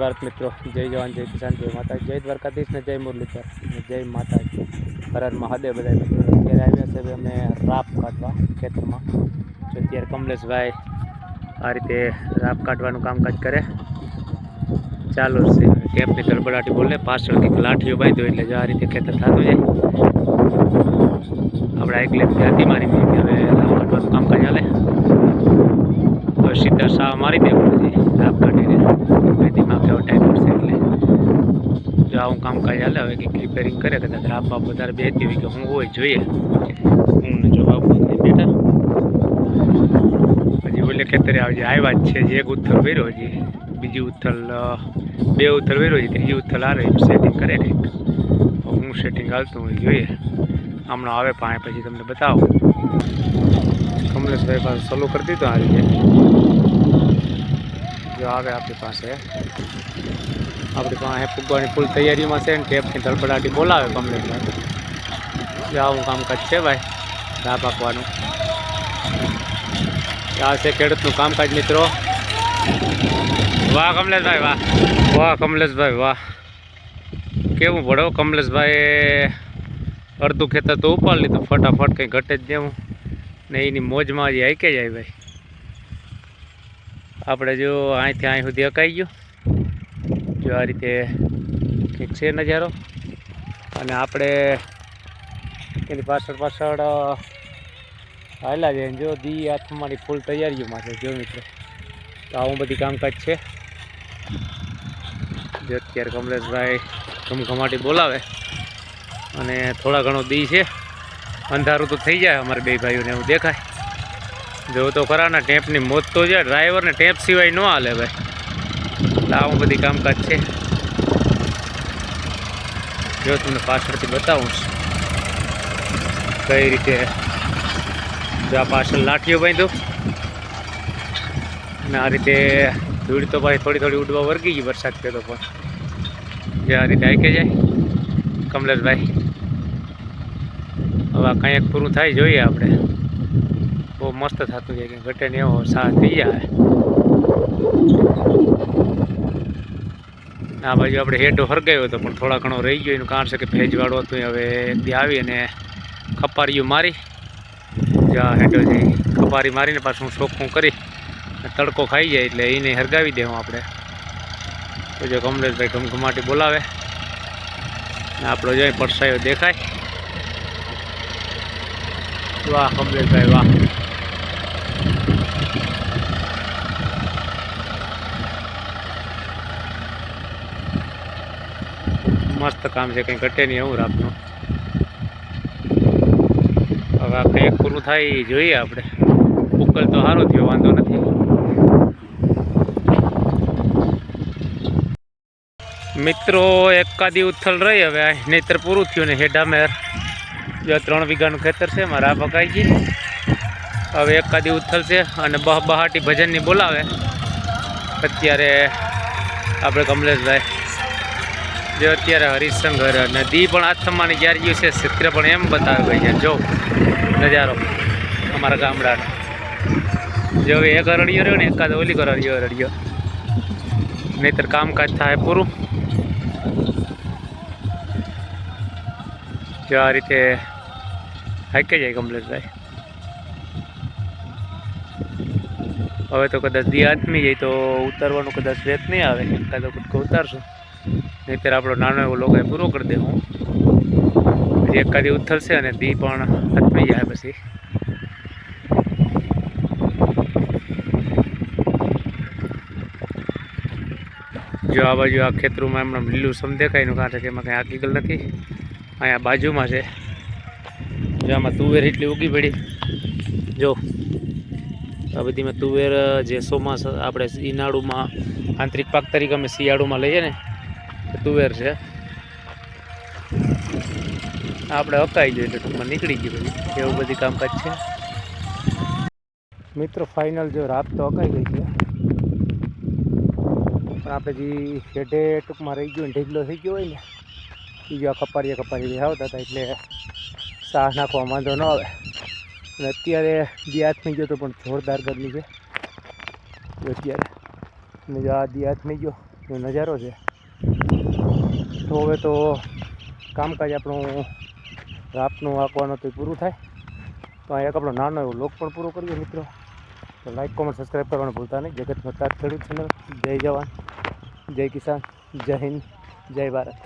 ભારત મિત્રો, જય જવાન, જય કિસાન, જય માતા જય દ્વારકાધીશ ને જય મુરલીધર ને જય માતાજી. હર હર મહાદેવ બધા મિત્રો, અત્યારે આવ્યા છે અમે રાપ કાઢવા ખેતરમાં. તો અત્યારે કમલેશભાઈ આ રીતે રાપ કાઢવાનું કામકાજ કરે. ચાલુ છે. ટેપની ગડબડાટી બોલે, પાછળ કંઈક લાઠીઓ બાંધ્યો એટલે જો આ રીતે ખેતર થતું જાય. આપણે એકલે હતી મારી દીધી હવે રાપ કાઢવાનું કામકાજ હાલે. હવે સીધા સાવ મારી દેવું પછી રાપ કાઢીને મેથીમાં કેવો ટાઈમ પડશે એટલે જો આવું કામકાજ હાલે, હવે કંઈક રિપેરિંગ કરે, કદાચ રાપ બાપ વધારે બેતી હોય કે હું હોય, જોઈએ. હું જવાબ બેઠા હજી ઓલે ખેતરે આવજે આવ્યા જ છે, જે એક ઉથલ વેરો હજી. બીજી ઉથલ બે ઉથલ વેરો હજી, ત્રીજી ઉથલ આવે સેટિંગ કરે કંઈક. હું સેટિંગ હાલતું હોય, જોઈએ. હમણાં આવે પાસે પછી તમને બતાવો. કમલેશભાઈ પાસે સલો કરી દીધો આ રીતે જો આવે આપણી પાસે. આપણી પાસે ફૂગવાની ફૂલ તૈયારીમાં છે ને ટેપની ધડપડાટી બોલાવે કમલેશભાઈ આવું કામકાજ છે ભાઈ ધા પાકવાનું. આ છે ખેડૂતનું કામકાજ, મિત્રો. વાહ, કમલેશભાઈ, વાહ. વાહ, કમલેશભાઈ, વાહ. કેવું ભણો કમલેશભાઈ અડધું ખેતર તો ઉપાડ લીધું. ફટાફટ કંઈ ઘટે જ દેવું ને એની મોજમાં હજી આઈકે જાય ભાઈ. આપણે જો અહીંથી અહીં સુધી અકાઈ ગયું. જો આ રીતે કંઈક છે નજારો. અને આપણે એની પાછળ પાછળ હાલા હાલ્યા જો દી હાથમાંની ફૂલ તૈયારીઓમાં છે જો મિત્રો. તો આવું બધી કામકાજ છે. જો અત્યારે કમલેશભાઈ ઘમઘમાટી બોલાવે. અને થોડા ઘણો દી છે. અંધારું તો થઈ જાય અમારે બે ભાઈઓને એવું દેખાય. જો તો ખરાના ટેપની મોત તો છે, ડ્રાઈવરને ટેપ સિવાય ન હાલે ભાઈ. આવું બધી કામકાજ છે. જો તમને પાછળથી બતાવું કઈ રીતે જો આ પાછળ લાઠીઓ બાંધ્યું. અને આ રીતે ધૂળ તો ભાઈ થોડી થોડી ઉડવા વર્ગી ગઈ વરસાદ થયો તો પણ. જે આ રીતે આઈકે જાય. કમલેશભાઈ, હવે આ કંઈક પૂરું થાય જોઈએ આપણે. બહુ મસ્ત થતું જાય, કે ઘટે ને એવો સાહ થઈ જાય. આ બાજુ આપણે હેઠો હરગાયો હતો, પણ થોડા ઘણો રહી ગયો, એનું કારણ છે કે ભેજવાળો હતું હવે એક આવી અને ખપારીયું મારી. જ્યાં હેઠો જઈ ખપારી મારીને પાછું ચોખ્ખું કરી તડકો ખાઈ જાય એટલે એને હરગાવી દેવું આપણે. તો જો કમલેશભાઈ ઘમઘમાટી બોલાવે. ને આપણો જોઈ પરસાયો દેખાય. વાહ, કમલેશભાઈ, વાહ. મસ્ત કામ છે, કંઈ ઘટે નહીં એવું રાતનું. હવે આ કંઈક પૂરું થાય એ જોઈએ આપણે. ઉકલ તો સારો થયો, વાંધો નથી. મિત્રો, એકાદી ઉથલ રહી હવે નહીતર પૂરું થયું ને હેડામેર જો ત્રણ વીઘાનું ખેતર છે, મારા પકાઈ ગઈ હવે એકાદી ઉથલ છે અને બહ બહાટી ભજનની બોલાવે. અત્યારે આપણે કમલેશભાઈ જે અત્યારે હરિશંકર અને દી પણ આથમવાની જ્યારે ગયું છે ચિત્ર પણ એમ બતાવે છે. જો, નજારો અમારા ગામડાનો. જો એક અરડિયો રહ્યો ને, એકાદ ઓલી અરડિયો અરડિયો. નહીતર કામકાજ થાય પૂરું. જો આ રીતે હાકે જાય કમલેશભાઈ. હવે તો કદાચ દી આથમી જાય તો ઉતારવાનું કદાચ રેત નહીં આવે. એકાદો કૂદકો ઉતારશું. નહીંતર આપણો નાનો એવો એ પૂરો કરી દે હું એક એકાદી ઉથલશે અને દી પણ આથમી જાય પછી. જો આ બાજુ આ ખેતરોમાં એમણે લીલું સમ દેખાય એનું કારણ કે એમાં કંઈ હકીકલ નથી. અહીંયા બાજુમાં છે. જો આમાં તુવેર એટલી ઉગી પડી. જો, આ બધીમાં તુવેર જે સોમાં આપણે ઈનાળુમાં આંતરિક પાક તરીકે અમે શિયાળુમાં લઈએ ને તુવેર છે. આપણે અકાઈ જોઈએ એટલે ટૂંકમાં નીકળી ગયું બધું. એવું બધી કામકાજ છે. મિત્રો ફાઇનલ જો રાત તો અકાઈ ગઈ છે. પણ આપણે જે શેઢે ટૂંકમાં રહી ગયો ઢીગલો થઈ ગયો હોય ને, એ જો કપારીએ કપારી આવતા હતા એટલે સાહ નાખવા વાંધો ન આવે. અને અત્યારે દી હાથમાં ગયો તો પણ જોરદાર ગરમી છે. અત્યારે, અને જો આ દી હાથમાં ગયો નજારો છે. તો હવે તો કામકાજ આપણું રાતનું આપવાનું તો પૂરું થાય. તો અહીંયા એક આપણો નાનો એવો લોક પણ પૂરો કરીએ મિત્રો. તો લાઈક કોમેન્ટ સબસ્ક્રાઈબ કરવાનું ભૂલતા નહીં. જગત તાત ખેડૂત ચેનલ. જય જવાન. જય કિસાન. જય હિન્દ. જય ભારત.